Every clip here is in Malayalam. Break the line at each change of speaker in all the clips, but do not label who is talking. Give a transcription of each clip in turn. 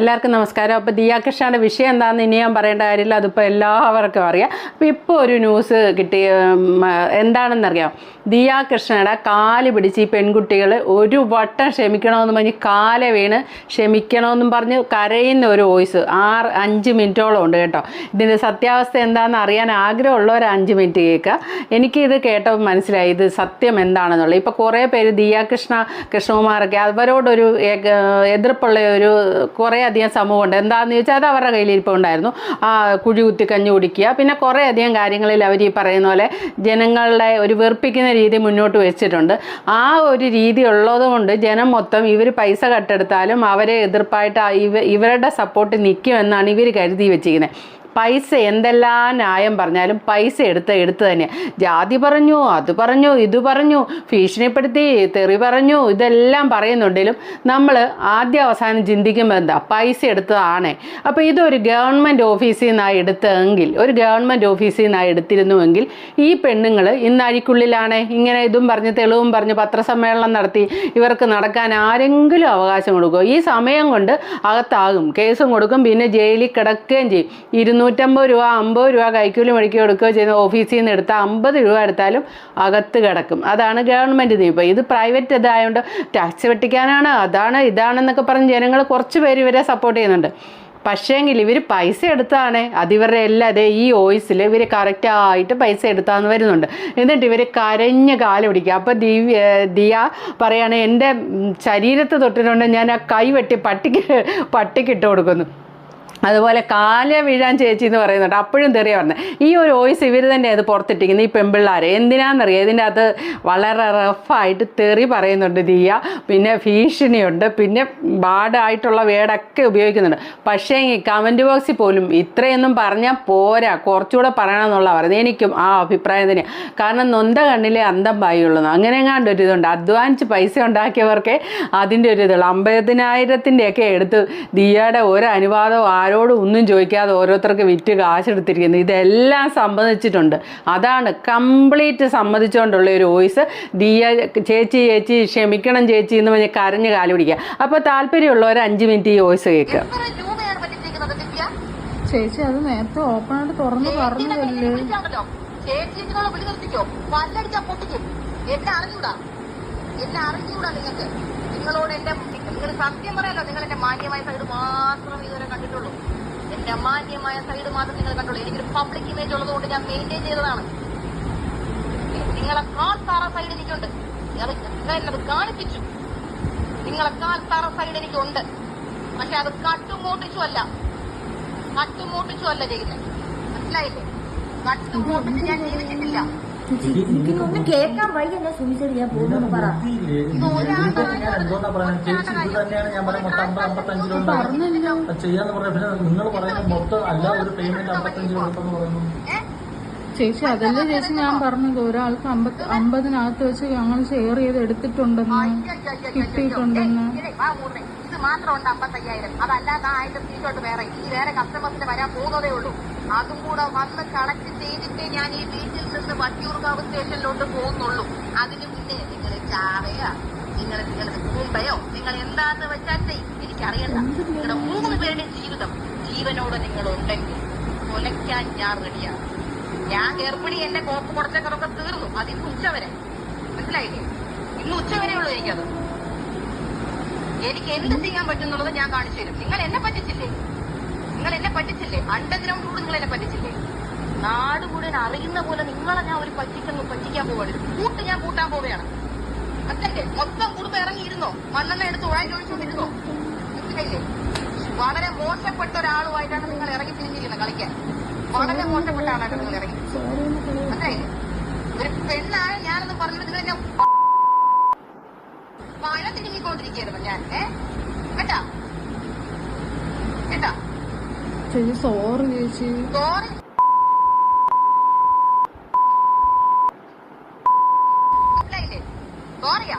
എല്ലാവർക്കും നമസ്കാരം. അപ്പോൾ ദിയാ കൃഷ്ണയുടെ വിഷയം എന്താണെന്ന് ഇനി ഞാൻ പറയേണ്ട കാര്യമില്ല. അതിപ്പോൾ എല്ലാവർക്കും അറിയാം. അപ്പോൾ ഇപ്പോൾ ഒരു ന്യൂസ് കിട്ടി എന്താണെന്നറിയാം? ദിയാ കൃഷ്ണയുടെ കാൽ പിടിച്ച് ഈ പെൺകുട്ടികൾ ഒരു വട്ടം ക്ഷമിക്കണമെന്ന് പറഞ്ഞ് കാല വീണ് ക്ഷമിക്കണമെന്നും പറഞ്ഞ് കരയുന്ന ഒരു വോയിസ് ആറ് അഞ്ച് മിനിറ്റോളം ഉണ്ട് കേട്ടോ. ഇതിന്റെ സത്യാവസ്ഥ എന്താണെന്ന് അറിയാൻ ആഗ്രഹമുള്ളവർ അഞ്ച് മിനിറ്റ് കേൾക്കുക. എനിക്കിത് കേട്ടപ്പോൾ മനസ്സിലായി ഇത് സത്യം എന്താണെന്നുള്ളത്. ഇപ്പോൾ കുറേ പേര് ദിയാകൃഷ്ണ കൃഷ്ണകുമാറൊക്കെ അവരോടൊരു എതിർപ്പുള്ള ഒരു കുറേ അധികം സമൂഹമുണ്ട്. എന്താണെന്ന് ചോദിച്ചാൽ അത് അവരുടെ കയ്യിലിരിപ്പം ഉണ്ടായിരുന്നു ആ കുഴി കുത്തി കഞ്ഞി കുടിക്കുക. പിന്നെ കുറേയധികം കാര്യങ്ങളിൽ അവർ ഈ പറയുന്ന പോലെ ജനങ്ങളുടെ ഒരു വെറുപ്പിക്കുന്ന രീതി മുന്നോട്ട് വെച്ചിട്ടുണ്ട്. ആ ഒരു രീതി ഉള്ളതുകൊണ്ട് ജനം മൊത്തം ഇവർ പൈസ കട്ടെടുത്താലും അവരെ എതിർപ്പായിട്ട് ഇവ ഇവരുടെ സപ്പോർട്ട് നിൽക്കുമെന്നാണ് ഇവർ കരുതി വെച്ചിരിക്കുന്നത് പൈസ എന്തെല്ലാം ന്യായം പറഞ്ഞാലും പൈസ എടുത്ത് എടുത്ത് തന്നെ. ജാതി പറഞ്ഞു അത് പറഞ്ഞു ഇത് പറഞ്ഞു ഭീഷണിപ്പെടുത്തി തെറി പറഞ്ഞു ഇതെല്ലാം പറയുന്നുണ്ടെങ്കിലും നമ്മൾ ആദ്യ അവസാനം ചിന്തിക്കുമ്പോൾ എന്താ? പൈസ എടുത്തതാണേ. അപ്പോൾ ഇതൊരു ഗവൺമെന്റ് ഓഫീസിൽ നിന്നാണ് എടുത്തതെങ്കിൽ ഒരു ഗവൺമെന്റ് ഓഫീസിൽ നിന്നാണ് എടുത്തിരുന്നുവെങ്കിൽ ഈ പെണ്ണുങ്ങൾ ഇന്ന് അഴിക്കുള്ളിലാണ് ഇങ്ങനെ ഇതും പറഞ്ഞ് തെളിവും പറഞ്ഞ് പത്രസമ്മേളനം നടത്തി ഇവർക്ക് നടക്കാൻ ആരെങ്കിലും അവകാശം കൊടുക്കുക ഈ സമയം കൊണ്ട് അകത്താകും കേസും കൊടുക്കും പിന്നെ ജയിലിൽ കിടക്കുകയും ചെയ്യും. ഇരുന്നൂറ്റമ്പത് രൂപ അമ്പത് രൂപ കൈക്കൂലി മേടിക്കുകയോ കൊടുക്കുകയോ ചെയ്യുന്ന ഓഫീസിൽ നിന്ന് എടുത്താൽ അമ്പത് രൂപ എടുത്താലും അകത്ത് കിടക്കും. അതാണ് ഗവൺമെന്റ് നിയമം ഇത് പ്രൈവറ്റ് ഇതായതുകൊണ്ട് ടാക്സ് വെട്ടിക്കാനാണ് അതാണ് ഇതാണെന്നൊക്കെ പറഞ്ഞ് ജനങ്ങൾ കുറച്ച് പേര് ഇവരെ സപ്പോർട്ട് ചെയ്യുന്നുണ്ട്. പക്ഷേങ്കിൽ ഇവർ പൈസ എടുത്താണ്. അത് ഇവരുടെ എല്ലാ അതേ ഈ ഓയിസിൽ ഇവർ കറക്റ്റായിട്ട് പൈസ എടുത്താന്ന് വരുന്നുണ്ട്. എന്നിട്ട് ഇവർ കരഞ്ഞ കാൽ പിടിക്കുക അപ്പോൾ ദിവ്യ ദിയ പറയുകയാണ് എന്റെ ശരീരത്ത് തൊട്ടിട്ടുണ്ട് ഞാൻ ആ കൈ വെട്ടി പട്ടിക്ക് പട്ടിക്കിട്ട് കൊടുക്കുന്നു. അതുപോലെ കാല വീഴാൻ ചേച്ചി എന്ന് പറയുന്നുണ്ട്. അപ്പോഴും തെറിയ പറഞ്ഞത്. ഈ ഒരു വോയിസ് ഇവർ തന്നെ അത് പുറത്തിട്ടിരിക്കുന്നത് ഈ പെമ്പിള്ളാരെ. എന്തിനാണെന്നറിയാം ഇതിന്റെ അത് വളരെ റഫായിട്ട് തെറി പറയുന്നുണ്ട് ദിയ. പിന്നെ ഭീഷണിയുണ്ട്. പിന്നെ ബാഡായിട്ടുള്ള വേടൊക്കെ ഉപയോഗിക്കുന്നുണ്ട്. പക്ഷേ ഈ കമന്റ് ബോക്സിൽ പോലും ഇത്രയൊന്നും പറഞ്ഞാൽ പോരാ. കുറച്ചുകൂടെ പറയണമെന്നുള്ള പറയുന്നത് എനിക്കും ആ അഭിപ്രായം തന്നെയാണ് കാരണം നൊന്ത കണ്ണിലെ അന്തം പായുള്ളൂ. അങ്ങനെ എങ്ങാണ്ട് ഒരു ഇതുണ്ട്. അധ്വാനിച്ച് പൈസ ഉണ്ടാക്കിയവർക്ക് അതിന്റെ ഒരു ഇതുള്ളൂ. അമ്പതിനായിരത്തിന്റെയൊക്കെ എടുത്ത് ദിയയുടെ ഒരു അനുവാദവും ആരോടും ഒന്നും ചോദിക്കാതെ ഓരോരുത്തർക്ക് വിറ്റ് കാശെടുത്തിരിക്കുന്നത് ഇതെല്ലാം സമ്മതിച്ചിട്ടുണ്ട് അതാണ് കംപ്ലീറ്റ് സമ്മതിച്ചുകൊണ്ടുള്ള ഒരു വോയിസ്. ദിയ ചേച്ചി ചേച്ചി ക്ഷമിക്കണം ചേച്ചി എന്ന് പറഞ്ഞ് കരഞ്ഞ് കാൽ പിടിക്കുക. അപ്പോൾ താല്പര്യമുള്ളവർ അഞ്ച് മിനിറ്റ് ഈ വോയിസ് കേൾക്കുക.
ചേച്ചി അത് നേരത്തെ ഓപ്പൺ ആയിട്ട് തുറന്ന്
പറഞ്ഞു
പറഞ്ഞതല്ലേ?
വിളിച്ചാണല്ലോ ചേച്ചിനോട് വിളി നിർത്തിക്കോ പല്ലടിച്ചാ പൊട്ടിക്കും. എന്നെ അറിഞ്ഞൂടാ. എന്നെ അറിഞ്ഞൂടാ നിങ്ങൾക്ക്. നിങ്ങളോട് എന്റെ നിങ്ങൾ സത്യം പറയാലോ നിങ്ങൾ എന്റെ മാന്യമായ സൈഡ് മാത്രം ഇതുവരെ കണ്ടിട്ടുള്ളൂ. എന്റെ മാന്യമായ സൈഡ് മാത്രം നിങ്ങൾ കണ്ടുള്ളൂ. എനിക്കൊരു പബ്ലിക് ഇമേജ് ഉള്ളതുകൊണ്ട് ഞാൻ മെയിന്റെയിൻ ചെയ്തതാണ്. നിങ്ങളെക്കാൾ താറ സൈഡ് എനിക്കുണ്ട്. അത് കാണിപ്പിച്ചു. നിങ്ങളെ താറ സൈഡ് എനിക്കുണ്ട്. പക്ഷെ അത് കട്ടുമോട്ടിച്ചു അല്ല കട്ടുമോട്ടിച്ചു അല്ല ചെയ്യുന്നത് മനസ്സിലായില്ലേ? കട്ടുമോട്ടിച്ച് ഞാൻ ജീവിച്ചിട്ടില്ല.
എനിക്കൊന്നും കേൾക്കാൻ സൂയിസൈഡ് ചെയ്യാൻ പോകുന്നു പറ.
പറഞ്ഞല്ലോ.
ചെയ്യാന്ന് പിന്നെ നിങ്ങൾ പറയുന്നത് മൊത്തം അല്ല ഒരു പേയ്മെന്റ് അമ്പത്തഞ്ച് കൊടുത്തെന്ന് പറയുന്നു.
ചേച്ചി അതല്ലേ ചേച്ചി ഞാൻ പറഞ്ഞത്? ഒരാൾക്ക് അമ്പത് അമ്പതിനകത്ത് വെച്ച് ഞങ്ങൾ ഷെയർ ചെയ്ത് എടുത്തിട്ടുണ്ടെന്ന് കിട്ടിയിട്ടുണ്ടെന്ന്
ഇത് മാത്രമുണ്ട് അമ്പത്തയ്യായിരം. അതല്ലാതെ ആ ആയിരം സീറ്റോട്ട് വേറെ. ഈ വേറെ കസ്റ്റമേഴ്സിന് വരാൻ പോകുന്നതേ ഉള്ളൂ. അതും കൂടെ വന്ന് കളക്ട് ചെയ്തിട്ടേ ഞാൻ ഈ വീട്ടിൽ നിന്ന് വട്ടിയൂർക്കാവ് സ്റ്റേഷനിലോട്ട് പോകുന്നുള്ളൂ. അതിന് മുന്നേ നിങ്ങൾ ചാവയോ? നിങ്ങൾ നിങ്ങൾ മുമ്പയോ നിങ്ങൾ എന്താന്ന് വെച്ചാൽ എനിക്കറിയണ്ട. നിങ്ങളുടെ മൂന്ന് പേരുടെ ജീവിതം ജീവനോട് നിങ്ങൾ ഉണ്ടെങ്കിൽ കൊലയ്ക്കാൻ ഞാൻ റെഡിയാണ്. ഞാൻ ഗർഭിണി എന്റെ കോപ്പ് കുറച്ചൊക്കെ തീർന്നു. അത് ഇന്ന് ഉച്ചവരെ മനസ്സിലായില്ലേ? ഇന്ന് ഉച്ചവരെ ഉള്ളൂ എനിക്കത്. എനിക്ക് എന്ത് ചെയ്യാൻ പറ്റുന്നുള്ളത് ഞാൻ കാണിച്ചു തരും. നിങ്ങൾ എന്നെ പറ്റിച്ചില്ലേ? നിങ്ങൾ എന്നെ പറ്റിച്ചില്ലേ? അണ്ടർഗ്രൗണ്ട് കൂടെ നിങ്ങൾ എന്നെ പറ്റിച്ചില്ലേ? നാട് മുഴുവൻ അറിയുന്ന പോലെ നിങ്ങളെ ഞാൻ ഒരു പറ്റിക്കുന്നു പറ്റിക്കാൻ പോവാണ്. കൂട്ട് ഞാൻ കൂട്ടാൻ പോവുകയാണ്. മനസ്സിലായില്ലേ മൊത്തം കുടുംബം ഇറങ്ങിയിരുന്നോ? മണ്ണെണ്ണ എടുത്ത് ഉഴാൻ ഒഴിച്ചുകൊണ്ടിരുന്നോ മനസ്സിലായില്ലേ? വളരെ മോശപ്പെട്ട ഒരാളുമായിട്ടാണ് നിങ്ങൾ ഇറങ്ങി തിരിഞ്ഞിരിക്കുന്നത് കളിക്കാൻ. വളരെ മോശപ്പെട്ട ആളാണ് നിങ്ങൾ ഇറങ്ങി. മനസ്സിലായില്ലേ? ഒരു പെണ്ണായ ഞാനെന്ന് പറഞ്ഞിട്ട് നിങ്ങൾ എന്നെ മഴ തിരുങ്ങിക്കൊണ്ടിരിക്കുകയായിരുന്നു ഞാൻ. കേട്ടാ? കേട്ടാ?
ചേച്ചി സോറി ചേച്ചി.
സോറി സോറിയാ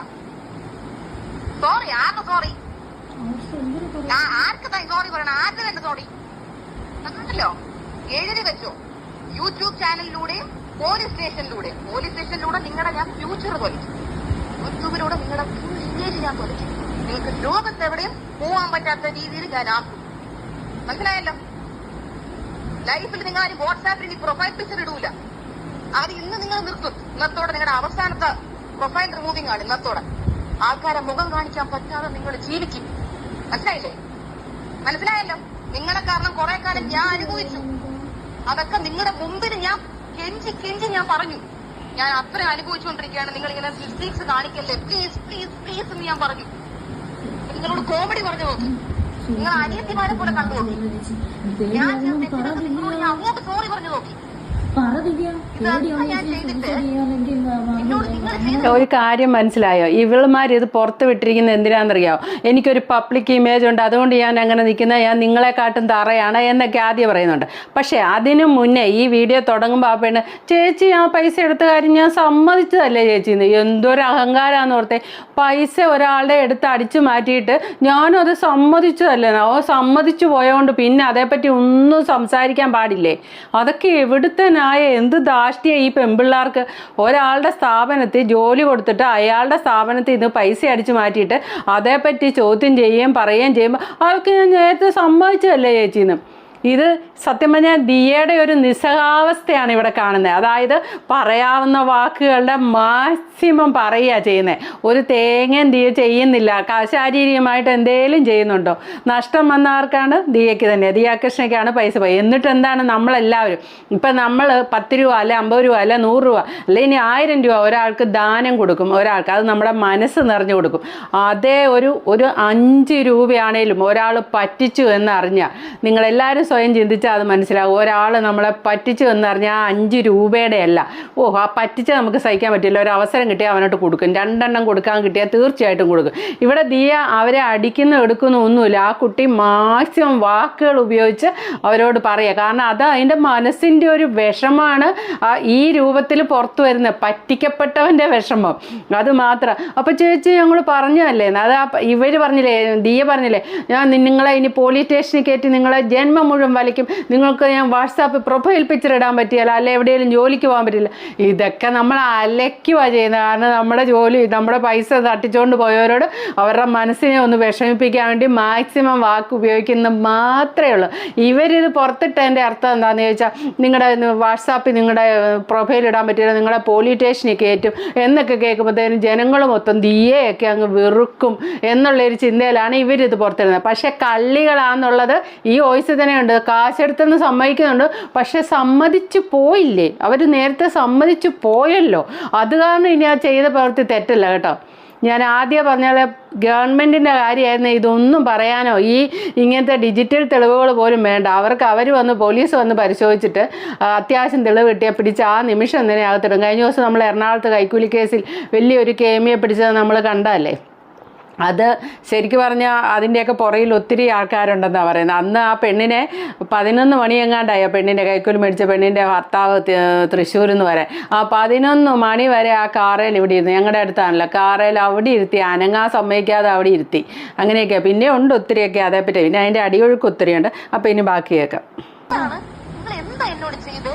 സോറി ആർക്ക് സോറി ആർക്ക് സോറി പറയണം? ആർക്ക് വേണ്ട സോറി കണ്ടല്ലോ എഴുതി വെച്ചോ. യൂട്യൂബ് ചാനലിലൂടെയും പോലീസ് സ്റ്റേഷനിലൂടെയും പോലീസ് സ്റ്റേഷനിലൂടെ നിങ്ങളുടെ ഞാൻ ഫ്യൂച്ചർ തൊലിച്ചു യൂട്യൂബിലൂടെ നിങ്ങളുടെ ഇമേജ് ഞാൻ തൊലിച്ചു നിങ്ങൾക്ക് ലോകത്തെവിടെയും പോവാൻ പറ്റാത്ത രീതിയിൽ ഞാൻ ആക്കും. മനസ്സിലായല്ലോ? ലൈഫിൽ നിങ്ങൾ ആരും വാട്സാപ്പിൽ ഇനി പ്രൊഫൈൽ പിക്ചർ ഇടൂല. അത് ഇന്ന് നിങ്ങൾ നിർത്തും. ഇന്നത്തോടെ നിങ്ങളുടെ അവസാനത്തെ പ്രൊഫൈൽ റിമൂവിംഗ് ആണ് ഇന്നത്തോടെ. ആൾക്കാരെ മുഖം കാണിക്കാൻ പറ്റാതെ നിങ്ങൾ ജീവിക്കും. മനസ്സിലായില്ലേ? മനസ്സിലായല്ലോ? നിങ്ങളെ കാരണം കുറെ കാലം ഞാൻ അനുഭവിച്ചു. അതൊക്കെ നിങ്ങളുടെ മുമ്പിൽ ഞാൻ കെഞ്ചി കെഞ്ചി ഞാൻ പറഞ്ഞു. ഞാൻ അത്ര അനുഭവിച്ചുകൊണ്ടിരിക്കുകയാണ്. നിങ്ങൾ ഇങ്ങനെ ഫിസിക്സ് കാണിക്കല്ലേ? പ്ലീസ് പ്ലീസ് പ്ലീസ് എന്ന് ഞാൻ പറഞ്ഞു. നിങ്ങളോട് കോമഡി പറഞ്ഞു നോക്കി നിങ്ങൾ അനിയത്തിമാരെ പോലെ കണ്ടു നോക്കി ഞാൻ ഞാൻ നിങ്ങളോട് ഞാൻ അങ്ങോട്ട് സോറി പറഞ്ഞു നോക്കി
ഒരു കാര്യം മനസ്സിലായോ? ഇവളുമാർ ഇത് പുറത്ത് വിട്ടിരിക്കുന്നത് എന്തിനാണെന്നറിയാമോ എനിക്കൊരു പബ്ലിക് ഇമേജ് ഉണ്ട്. അതുകൊണ്ട് ഞാൻ അങ്ങനെ നിൽക്കുന്ന ഞാൻ നിങ്ങളെക്കാട്ടും തറയാണ് എന്നൊക്കെ ആദ്യം പറയുന്നുണ്ട്. പക്ഷേ അതിനു മുന്നേ ഈ വീഡിയോ തുടങ്ങുമ്പോൾ ആ പെണ്ണ് ചേച്ചി ആ പൈസ എടുത്ത കാര്യം ഞാൻ സമ്മതിച്ചതല്ലേ ചേച്ചി എന്ന് എന്തൊരു അഹങ്കാരാന്ന് ഓർത്തെ. പൈസ ഒരാളുടെ എടുത്ത് അടിച്ചു മാറ്റിയിട്ട് ഞാനും അത് സമ്മതിച്ചതല്ലേ? ഓ സമ്മതിച്ചു പോയതുകൊണ്ട് പിന്നെ അതേപ്പറ്റി ഒന്നും സംസാരിക്കാൻ പാടില്ലേ? അതൊക്കെ എവിടുത്തെ ന്യായ എന്ത് ദാഷ്ട്യ ഈ പെമ്പിള്ളാർക്ക്? ഒരാളുടെ സ്ഥാപനത്തിൽ ജോലി കൊടുത്തിട്ട് അയാളുടെ സ്ഥാപനത്തിൽ ഇത് പൈസ അടിച്ചു മാറ്റിയിട്ട് അതേപ്പറ്റി ചോദ്യം ചെയ്യുകയും പറയുകയും ചെയ്യുമ്പോൾ അതൊക്കെ ഞാൻ നേരത്തെ സമ്മതിച്ചതല്ലേ ചേച്ചിന്ന്. ഇത് സത്യം പറഞ്ഞാൽ ദിയയുടെ ഒരു നിസ്സഹാവസ്ഥയാണ് ഇവിടെ കാണുന്നത്. അതായത് പറയാവുന്ന വാക്കുകളുടെ മാക്സിമം പറയുക ചെയ്യുന്നത് ഒരു തേങ്ങ ദിയ ചെയ്യുന്നില്ല. ശാരീരികമായിട്ട് എന്തേലും ചെയ്യുന്നുണ്ടോ? നഷ്ടം വന്ന ആർക്കാണ്? ദിയയ്ക്ക് തന്നെ. ദിയാകൃഷ്ണയ്ക്കാണ് പൈസ പോയി എന്നിട്ട് എന്താണ് നമ്മളെല്ലാവരും? ഇപ്പം നമ്മൾ പത്ത് രൂപ അല്ലെ അമ്പത് രൂപ അല്ലെ നൂറ് രൂപ അല്ലെ ഇനി ആയിരം രൂപ ഒരാൾക്ക് ദാനം കൊടുക്കും. ഒരാൾക്ക് അത് നമ്മുടെ മനസ്സ് നിറഞ്ഞു കൊടുക്കും. അതേ ഒരു ഒരു അഞ്ച് രൂപയാണേലും ഒരാൾ പറ്റിച്ചു എന്നറിഞ്ഞാൽ നിങ്ങളെല്ലാവരും സ്വയം ചിന്തിച്ചാൽ അത് മനസ്സിലാവും. ഒരാൾ നമ്മളെ പറ്റിച്ചു എന്നറിഞ്ഞാൽ ആ അഞ്ച് രൂപയുടെ അല്ല ഓ ആ പറ്റിച്ച നമുക്ക് സഹിക്കാൻ പറ്റില്ല. ഒരു അവസരം കിട്ടിയാൽ അവനോട്ട് കൊടുക്കും. രണ്ടെണ്ണം കൊടുക്കാൻ കിട്ടിയാൽ തീർച്ചയായിട്ടും കൊടുക്കും. ഇവിടെ ദിയ അവരെ അടിക്കുന്ന എടുക്കുന്ന ഒന്നുമില്ല. ആ കുട്ടി മാക്സിമം വാക്കുകൾ ഉപയോഗിച്ച് അവരോട് പറയുക കാരണം അത് അതിന്റെ മനസ്സിന്റെ ഒരു വിഷമാണ്. ഈ രൂപത്തിൽ പുറത്തു വരുന്നത് പറ്റിക്കപ്പെട്ടവന്റെ വിഷമം. അത് മാത്രം. അപ്പോൾ ചേച്ചി ഞങ്ങൾ പറഞ്ഞതല്ലേ? അത് ഇവർ പറഞ്ഞില്ലേ ദിയ പറഞ്ഞില്ലേ ഞാൻ നിങ്ങളെ ഇനി പോലീസ് സ്റ്റേഷനിൽ കയറ്റി നിങ്ങളെ ജന്മം മുഴുവൻ വലിക്കും. നിങ്ങൾക്ക് ഞാൻ വാട്സാപ്പ് പ്രൊഫൈൽ പിക്ചർ ഇടാൻ പറ്റിയല്ല അല്ലെ എവിടെയെങ്കിലും ജോലിക്ക് പോകാൻ പറ്റില്ല. ഇതൊക്കെ നമ്മൾ അലയ്ക്കുക ചെയ്യുന്നത്. കാരണം നമ്മുടെ ജോലി നമ്മുടെ പൈസ തട്ടിച്ചുകൊണ്ട് പോയവരോട് അവരുടെ മനസ്സിനെ ഒന്ന് വിഷമിപ്പിക്കാൻ വേണ്ടി മാക്സിമം വാക്ക് ഉപയോഗിക്കുന്നത് മാത്രമേ ഉള്ളൂ. ഇവരിത് പുറത്തിട്ടതിന്റെ അർത്ഥം എന്താണെന്ന് ചോദിച്ചാൽ നിങ്ങളുടെ വാട്സാപ്പിൽ നിങ്ങളുടെ പ്രൊഫൈൽ ഇടാൻ പറ്റില്ല നിങ്ങളെ പോലീസ് സ്റ്റേഷനിൽ കയറ്റും എന്നൊക്കെ കേൾക്കുമ്പോഴത്തേനും ജനങ്ങൾ മൊത്തം ദിയയൊക്കെ അങ്ങ് വെറുക്കും എന്നുള്ളൊരു ചിന്തയിലാണ് ഇവരിത് പുറത്തിടുന്നത്. പക്ഷേ കള്ളികളാണെന്നുള്ളത് ഈ വോയിസ് തന്നെയുണ്ട് കാശെടുത്തെന്ന് സമ്മതിക്കുന്നുണ്ട്. പക്ഷെ സമ്മതിച്ചു പോയില്ലേ? അവർ നേരത്തെ സമ്മതിച്ചു പോയല്ലോ. അത് കാരണം ഇനി ആ ചെയ്ത പ്രവൃത്തി തെറ്റല്ല കേട്ടോ. ഞാൻ ആദ്യം പറഞ്ഞാൽ ഗവൺമെന്റിന്റെ കാര്യമായിരുന്നു. ഇതൊന്നും പറയാനോ? ഈ ഇങ്ങനത്തെ ഡിജിറ്റൽ തെളിവുകൾ പോലും വേണ്ട. അവർക്ക് അവർ വന്ന് പോലീസ് വന്ന് പരിശോധിച്ചിട്ട് അത്യാവശ്യം തെളിവ് കിട്ടിയാൽ പിടിച്ച് ആ നിമിഷം തന്നെ അകത്തിടും. കഴിഞ്ഞ ദിവസം നമ്മൾ എറണാകുളത്ത് കൈക്കൂലി കേസിൽ വലിയൊരു കേമിയെ പിടിച്ചത് നമ്മൾ കണ്ടല്ലേ അത് ശരിക്കും പറഞ്ഞാൽ അതിന്റെയൊക്കെ പുറയിൽ ഒത്തിരി ആൾക്കാരുണ്ടെന്നാണ് പറയുന്നത്. അന്ന് ആ പെണ്ണിനെ പതിനൊന്ന് മണിയെങ്ങാണ്ടായി ആ പെണ്ണിന്റെ കൈക്കൂലി മേടിച്ച പെണ്ണിന്റെ ഭർത്താവ് തൃശ്ശൂരിൽ നിന്ന് വരെ. ആ പതിനൊന്ന് മണി വരെ ആ കാറയിൽ ഇവിടെ ഇരുന്നു ഞങ്ങളുടെ അടുത്താണല്ലോ കാറയിൽ അവിടെ ഇരുത്തി അനങ്ങാ സമ്മതിക്കാതെ അവിടെ ഇരുത്തി. അങ്ങനെയൊക്കെ. പിന്നെ ഉണ്ട് ഒത്തിരിയൊക്കെ അതേപ്പറ്റി. പിന്നെ അതിന്റെ അടിയൊഴുക്ക് ഒത്തിരിയുണ്ട്. അപ്പം ഇനി ബാക്കി കേൾക്കാം
നിങ്ങൾ എന്താ എന്നോട് ചെയ്ത്?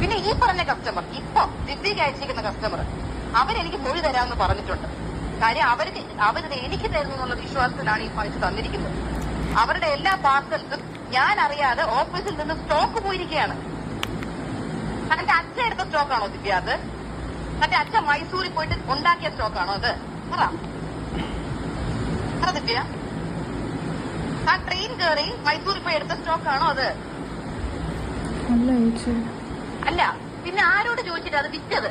പിന്നെ ഈ പറഞ്ഞ കസ്റ്റമർ ഇപ്പൊ ദിവ്യ കസ്റ്റമർ അവരെനിക്ക് മൊഴി തരാമെന്ന് പറഞ്ഞിട്ടുണ്ട്. കാര്യം അവർക്ക് അവരത് എനിക്ക് തരുന്നു എന്നുള്ള വിശ്വാസത്തിലാണ് ഈ പൈസ തന്നിരിക്കുന്നത്. അവരുടെ എല്ലാ പാർസൽസും ഞാൻ അറിയാതെ ഓഫീസിൽ നിന്ന് സ്റ്റോക്ക് പോയിരിക്കുകയാണ്. തന്റെ അച്ഛൻ എടുത്ത സ്റ്റോക്കാണോ ദിവ്യ അത്? തന്റെ അച്ഛൻ മൈസൂരിൽ പോയിട്ട് ഉണ്ടാക്കിയ സ്റ്റോക്കാണോ അത്? പറ. ദിവ്യ. ആ ട്രെയിൻ കയറി മൈസൂരിൽ പോയി എടുത്ത സ്റ്റോക്കാണോ അത്?
അല്ല
പിന്നെ ആരോട് ചോദിച്ചിട്ട് അത് വിറ്റത്?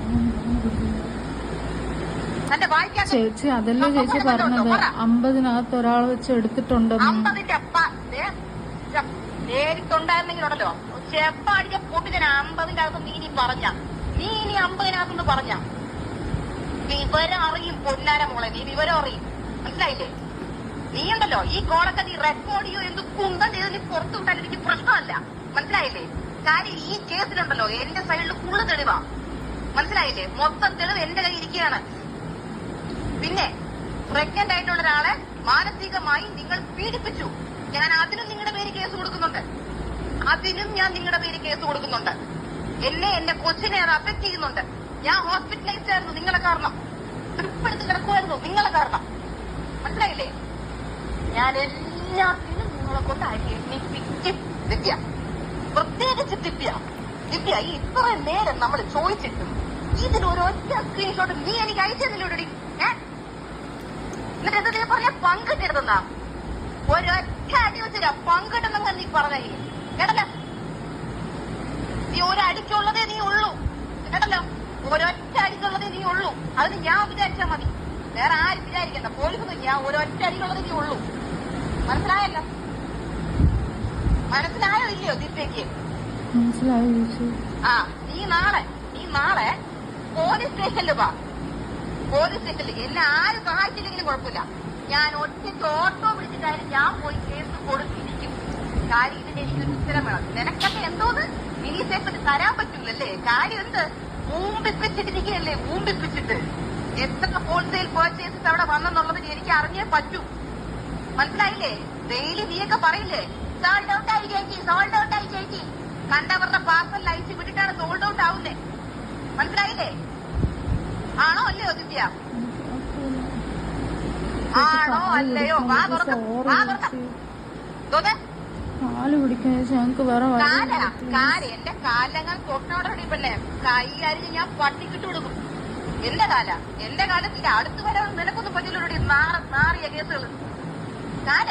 ചേച്ചി അതല്ലേ ചേച്ചി പറഞ്ഞത്? അമ്പതിനകത്ത് ഒരാൾ വെച്ച് എടുത്തിട്ടുണ്ടെന്ന്.
അമ്പതിന്റെ അപ്പ ചെപ്പ അടിച്ച പൊട്ടിന് അമ്പതിന്റെ അകത്ത് നീ ഇനി പറഞ്ഞ? നീ ഇനി അമ്പതിനകത്തുനിന്ന് പറഞ്ഞ? വിവരം അറിയും പൊന്നാര മോളെ നീ വിവരം അറിയും. മനസ്സിലായില്ലേ? നീ ഉണ്ടല്ലോ ഈ കോളൊക്കെ നീ റെക്കോർഡ് ചെയ്യോ എന്ത് കുന്തം ചെയ്ത് നീ പുറത്തു വിട്ടാൽ എനിക്ക് പ്രശ്നമല്ല. മനസ്സിലായില്ലേ? കാര്യം ഈ കേസിലുണ്ടല്ലോ എന്റെ സൈഡിൽ കൂടുതൽ തെളിവാ. മനസ്സിലായില്ലേ? മൊത്തം തെളിവ് എന്റെ കയ്യിൽ ഇരിക്കുകയാണ്. പിന്നെ പ്രഗ്നന്റ് ആയിട്ടുള്ള ഒരാളെ മാനസികമായി നിങ്ങൾ പീഡിപ്പിച്ചു. ഞാൻ അതിനും നിങ്ങളുടെ പേര് കേസ് കൊടുക്കുന്നുണ്ട്. അതിനും ഞാൻ നിങ്ങളുടെ പേര് കേസ് കൊടുക്കുന്നുണ്ട്. എന്നെ എന്റെ കൊച്ചിനെ അത് അഫക്ട് ചെയ്യുന്നുണ്ട്. ഞാൻ ഹോസ്പിറ്റലൈസ്ഡ് ആയിരുന്നു നിങ്ങളെ കാരണം. ട്രിപ്പ് എടുത്ത് കിടക്കുമായിരുന്നു നിങ്ങളെ കാരണം. മനസ്സിലായില്ലേ? ഞാൻ എല്ലാത്തിനും നിങ്ങളെ കൊണ്ട് അരി എണ്ണിപ്പിക്കും ദിവ്യ. പ്രത്യേകിച്ച് ദിവ്യ. ദിവ്യ ഈ ഇത്ര നേരം നമ്മൾ ചോദിച്ചിട്ടും ഒറ്റ സ്ക്രീൻഷോട്ട് നീ എനിക്ക് അയച്ചെന്നില്ലൂടി ഏ? എന്നിട്ട് എന്താ നീ പറഞ്ഞ പങ്കിട്ടിരുന്നാ ഒരൊറ്റ അടി വെച്ചില്ല പങ്കിട്ടെന്നങ്ങ് നീ പറഞ്ഞേ. കേട്ടല്ലോ? നീ ഒരടിക്കുള്ളതേ നീ ഉള്ളൂ. കേട്ടല്ലോ? ഒരൊറ്റ അടിക്കുള്ളതേ നീ ഉള്ളൂ. അതിന് ഞാൻ വിചാരിച്ചാ മതി. വേറെ ആരും വിചാരിക്കണ്ട. പോലീസ് ഞാൻ ഒരൊറ്റ അടിക്കുള്ളതേ നീ ഉള്ളൂ. മനസ്സിലായല്ലോ? മനസ്സിലായോ ഇല്ലയോ ദിവ്യക്ക്
മനസ്സിലായി
ആ നീ നാളെ നീ നാളെ പോലീസ് സ്റ്റേഷനിൽ വാ. പോലീസ് സ്റ്റേഷനിൽ എന്നെ ആരും സഹായിച്ചില്ലെങ്കിലും കുഴപ്പമില്ല. ഞാൻ ഒറ്റയ്ക്ക് ഓട്ടോ പിടിച്ചിട്ടായാലും ഞാൻ പോയി കേസ് കൊടുത്തിരിക്കും കാര്യം ഇതിന് എനിക്കൊരു ഉത്തരം വേണം. നിനക്കൊക്കെ എന്തോന്ന്? ഇനി സേഫിന് തരാൻ പറ്റൂലല്ലേ? കാര്യം എന്ത്? ഊമ്പിപ്പിച്ചിട്ടിരിക്കുകയല്ലേ ഊമ്പിപ്പിച്ചിട്ട്. എത്ര ഹോൾസെയിൽ പേർച്ചേസസ് അവിടെ വന്നെന്നുള്ളത് എനിക്ക് അറിഞ്ഞേ പറ്റൂ. മനസ്സിലായില്ലേ? ഡെയിലി നീയൊക്കെ പറയില്ലേ? സോൾഡ് ഔട്ട് ആയി ചേച്ചി സോൾഡ് ഔട്ട് ആയി ചേച്ചി. കണ്ടവരുടെ പാർസൽ അയച്ചു വിട്ടിട്ടാണ് സോൾഡ് ഔട്ട് ആവുന്നേ. മനസ്സിലായില്ലേ? ആണോ അല്ലയോ ദിവ്യ? ആണോ അല്ലയോ? വാ തുറക്ക വാ തുറക്ക. തോന്നേ?
കാൽ പിടിക്കാൻ ഞങ്ങൾക്ക് വേറെ
കാല? കാൽ എന്റെ കാലങ്ങൾ തൊട്ടോടെ പിടിപ്പല്ലേ കൈ അരിഞ്ഞ് ഞാൻ പട്ടിക്കിട്ട് കൊടുക്കും. എന്റെ കാല? എന്റെ കാലത്തിന്റെ അടുത്ത് വരെ നിനക്കൊന്നും പറ്റില്ലൂടി നാറ നാറിയ കേസുകൾ കാല?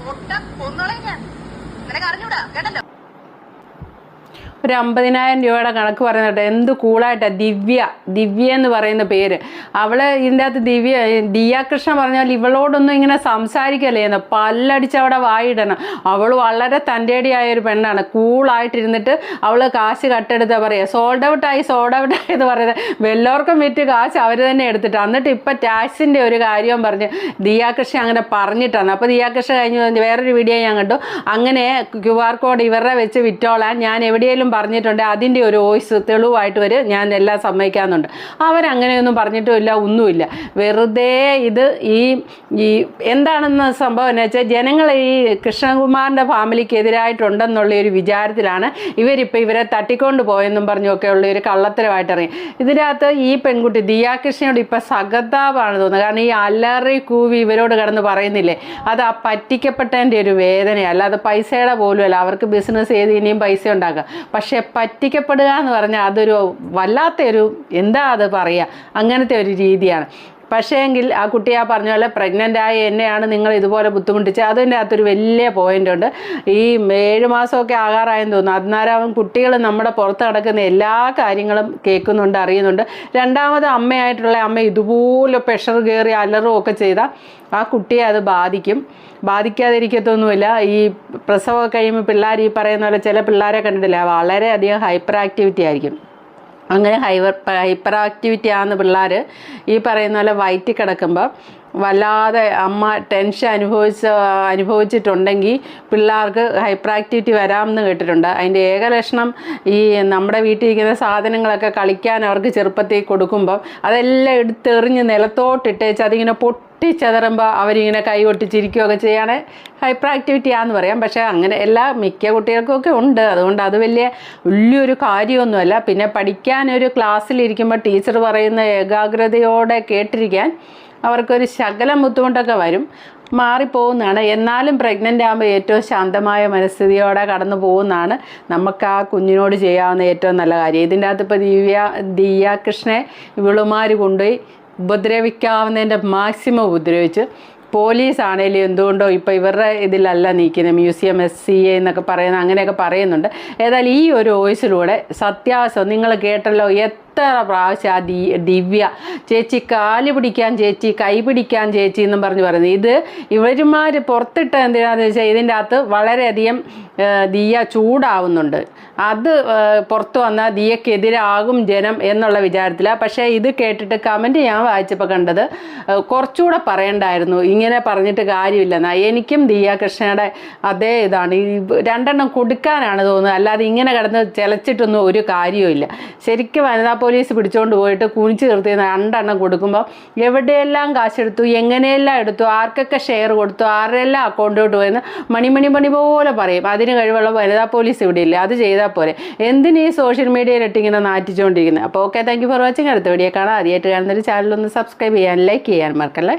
തൊട്ട കൊന്നുകളെ ഞാൻ. നിനക്ക് അറിഞ്ഞൂടാ? കേട്ടല്ലോ?
ഒരു അമ്പതിനായിരം രൂപയുടെ കണക്ക് പറയുന്നുണ്ട്. എന്ത് കൂളായിട്ടാണ് ദിവ്യ. ദിവ്യ എന്ന് പറയുന്ന പേര്. അവൾ ഇതിന്റെ അകത്ത് ദിവ്യ ദിയാകൃഷ്ണ പറഞ്ഞാൽ ഇവളോടൊന്നും ഇങ്ങനെ സംസാരിക്കല്ലേ എന്ന് പല്ലടിച്ച് അവിടെ വായിടണം. അവൾ വളരെ തന്റെടിയായ ഒരു പെണ്ണാണ്. കൂളായിട്ടിരുന്നിട്ട് അവൾ കാശ് കട്ടെടുത്താ പറയുക സോൾഡ് ഔട്ടായി സോൾഡ് ഔട്ടായി എന്ന് പറയുന്നത് വല്ലവർക്കും വിറ്റ് കാശ് അവർ തന്നെ എടുത്തിട്ട്. എന്നിട്ട് ഇപ്പം ടാക്സിന്റെ ഒരു കാര്യം പറഞ്ഞ് ദിയാകൃഷ്ണ അങ്ങനെ പറഞ്ഞിട്ടാണ്. അപ്പോൾ ദിയാകൃഷ്ണ കഴിഞ്ഞ് വേറൊരു വീഡിയോ ഞാൻ കണ്ടു. അങ്ങനെ ക്യു ആർ കോഡ് ഇവരുടെ വെച്ച് വിറ്റോളാൻ ഞാൻ എവിടെയെങ്കിലും പറഞ്ഞിട്ടുണ്ട് അതിന്റെ ഒരു വോയിസ് തെളിവായിട്ട് വരെ ഞാൻ എല്ലാം സമ്മതിക്കാറുണ്ട് അവരങ്ങനെയൊന്നും പറഞ്ഞിട്ടുമില്ല ഒന്നുമില്ല. വെറുതെ ഇത് ഈ ഈ എന്താണെന്ന് സംഭവം എന്ന് വെച്ചാൽ ജനങ്ങൾ ഈ കൃഷ്ണകുമാറിന്റെ ഫാമിലിക്ക് എതിരായിട്ടുണ്ടെന്നുള്ള ഒരു വിചാരത്തിലാണ് ഇവരിപ്പോൾ ഇവരെ തട്ടിക്കൊണ്ട് പോയെന്നും പറഞ്ഞൊക്കെ ഉള്ള ഒരു കള്ളത്തരമായിട്ട് ഇറങ്ങി ഇതിനകത്ത് ഈ പെൺകുട്ടി ദിയാകൃഷ്ണയോട് ഇപ്പം സഹതാപാണ് തോന്നുന്നത് കാരണം ഈ അല്ലറി കൂവി ഇവരോട് കിടന്ന് പറയുന്നില്ലേ അത് ആ പറ്റിക്കപ്പെട്ടതിന്റെ ഒരു വേദനയല്ല അത് പൈസയുടെ പോലുമല്ല. അവർക്ക് ബിസിനസ് ചെയ്ത് ഇനിയും പൈസ ഉണ്ടാക്കാം. പക്ഷെ പറ്റിക്കപ്പെടുക എന്ന് പറഞ്ഞാൽ അതൊരു വല്ലാത്തൊരു എന്താ അത് പറയുക? അങ്ങനത്തെ ഒരു രീതിയാണ്. പക്ഷേ എങ്കിൽ ആ കുട്ടി ആ പറഞ്ഞ പോലെ പ്രഗ്നന്റ് ആയ എന്നെയാണ് നിങ്ങൾ ഇതുപോലെ ബുദ്ധിമുട്ടിച്ചത്. അതിന്റെ അകത്തൊരു വലിയ പോയിന്റ് ഉണ്ട്. ഈ ഏഴ് മാസമൊക്കെ ആകാറായെന്ന് തോന്നുന്നു. അന്നേരം കുട്ടികൾ നമ്മുടെ പുറത്ത് നടക്കുന്ന എല്ലാ കാര്യങ്ങളും കേൾക്കുന്നുണ്ട് അറിയുന്നുണ്ട്. രണ്ടാമത് അമ്മയായിട്ടുള്ള അമ്മ ഇതുപോലെ പ്രഷർ കയറി അലറും ഒക്കെ ചെയ്താൽ ആ കുട്ടിയെ അത് ബാധിക്കും. ബാധിക്കാതിരിക്കത്തൊന്നുമില്ല. ഈ പ്രസവമൊക്കെ കഴിയുമ്പോൾ പിള്ളേർ ഈ പറയുന്ന പോലെ ചില പിള്ളേരെ കണ്ടിട്ടില്ല? വളരെയധികം ഹൈപ്പർ ആക്ടിവിറ്റി ആയിരിക്കും. അങ്ങനെ ഹൈവർ ഹൈപ്പർ ആക്ടിവിറ്റി ആകുന്ന പിള്ളേർ ഈ പറയുന്ന പോലെ വയറ്റി കിടക്കുമ്പോൾ വല്ലാതെ അമ്മ ടെൻഷൻ അനുഭവിച്ച അനുഭവിച്ചിട്ടുണ്ടെങ്കിൽ പിള്ളേർക്ക് ഹൈപ്പർ ആക്ടിവിറ്റി വരാമെന്ന് കേട്ടിട്ടുണ്ട്. അതിന്റെ ഏക ലക്ഷണം ഈ നമ്മുടെ വീട്ടിൽ വീട്ടിലിരിക്കുന്ന സാധനങ്ങളൊക്കെ കളിക്കാൻ അവർക്ക് ചെറുപ്പത്തിൽ കൊടുക്കുമ്പം അതെല്ലാം എടുത്തെറിഞ്ഞ് നിലത്തോട്ടിട്ടേച്ച് അതിങ്ങനെ പൊട്ടിച്ചതറുമ്പോൾ അവരിങ്ങനെ കൈ ഒട്ടിച്ചിരിക്കുകയൊക്കെ ചെയ്യാണ് ഹൈപ്പർ ആക്ടിവിറ്റി ആന്ന് പറയാം. പക്ഷേ അങ്ങനെ എല്ലാ മിക്ക കുട്ടികൾക്കൊക്കെ ഉണ്ട്. അതുകൊണ്ട് അത് വലിയ വലിയൊരു കാര്യമൊന്നുമല്ല. പിന്നെ പഠിക്കാൻ ഒരു ക്ലാസ്സിലിരിക്കുമ്പോൾ ടീച്ചർ പറയുന്ന ഏകാഗ്രതയോടെ കേട്ടിരിക്കാൻ അവർക്കൊരു ശകലം ബുദ്ധിമുട്ടൊക്കെ വരും. മാറിപ്പോകുന്നതാണ് എന്നാലും പ്രഗ്നന്റ് ആകുമ്പോൾ ഏറ്റവും ശാന്തമായ മനസ്ഥിതിയോടെ കടന്നു പോകുന്നതാണ് നമുക്ക് ആ കുഞ്ഞിനോട് ചെയ്യാവുന്ന ഏറ്റവും നല്ല കാര്യം. ഇതിന്റെ അകത്ത് ഇപ്പോൾ ദിവ്യ ദിയ കൃഷ്ണനെ ഇവളുമാർ കൊണ്ടുപോയി ഉപദ്രവിക്കാവുന്നതിന്റെ മാക്സിമം ഉപദ്രവിച്ച് പോലീസ് ആണെങ്കിലും എന്തുകൊണ്ടോ ഇപ്പോൾ ഇവരുടെ ഇതിലല്ല നീക്കുന്നത് മ്യൂസിയം എസ് സി എ എന്നൊക്കെ പറയുന്ന അങ്ങനെയൊക്കെ പറയുന്നുണ്ട്. ഏതായാലും ഈ ഒരു വോയിസിലൂടെ സത്യാവസ്ഥ നിങ്ങൾ കേട്ടല്ലോ എത്ര പ്രാവശ്യം ആ ദീ ദിവ്യ ചേച്ചി കാൽ പിടിക്കാൻ ചേച്ചി കൈ പിടിക്കാൻ ചേച്ചി എന്നും പറഞ്ഞു പറയുന്നത്. ഇത് ഇവരുമാർ പുറത്തിട്ട എന്തിനാന്ന് വെച്ചാൽ ഇതിന്റെ അകത്ത് വളരെയധികം ദിയ ചൂടാവുന്നുണ്ട്. അത് പുറത്തു വന്നാൽ ദിയക്കെതിരാകും ജനം എന്നുള്ള വിചാരത്തിലാണ് പക്ഷേ ഇത് കേട്ടിട്ട് കമന്റ് ഞാൻ വായിച്ചപ്പോൾ കണ്ടത് കുറച്ചുകൂടെ പറയണ്ടായിരുന്നു. ഇങ്ങനെ പറഞ്ഞിട്ട് കാര്യമില്ലെന്നാ എനിക്കും ദിയ കൃഷ്ണയുടെ അതേ ഇതാണ്. ഈ രണ്ടെണ്ണം കൊടുക്കാനാണ് തോന്നുന്നത്. അല്ലാതെ ഇങ്ങനെ കിടന്ന് ചിലച്ചിട്ടൊന്നും ഒരു കാര്യവുമില്ല. ശരിക്കും വനിതാ പോലീസ് പിടിച്ചുകൊണ്ട് പോയിട്ട് കുനിച്ച് നിർത്തി രണ്ടെണ്ണം കൊടുക്കുമ്പോൾ എവിടെയെല്ലാം കാശെടുത്തു എങ്ങനെയെല്ലാം എടുത്തു ആർക്കൊക്കെ ഷെയർ കൊടുത്തു ആരുടെയെല്ലാം അക്കൗണ്ടിലോട്ട് പോയെന്ന് മണിമണി മണി പോലെ പറയും. അതിന് കഴിവുള്ള വനിതാ പോലീസ് ഇവിടെ ഇല്ല? അത് ചെയ്താൽ പോരെ. എന്തിനീ സോഷ്യൽ മീഡിയയിൽ ഇങ്ങനെ നാറ്റിച്ചുകൊണ്ടിരിക്കുന്നത് അപ്പോൾ okay thank you for watching അടുത്ത വീഡിയോ കാണാം. ആദ്യമായിട്ട് കാണുന്നൊരു ചാനലൊന്ന് സബ്സ്ക്രൈബ് ചെയ്യാൻ ലൈക്ക് ചെയ്യാൻ മറക്കല്ലേ?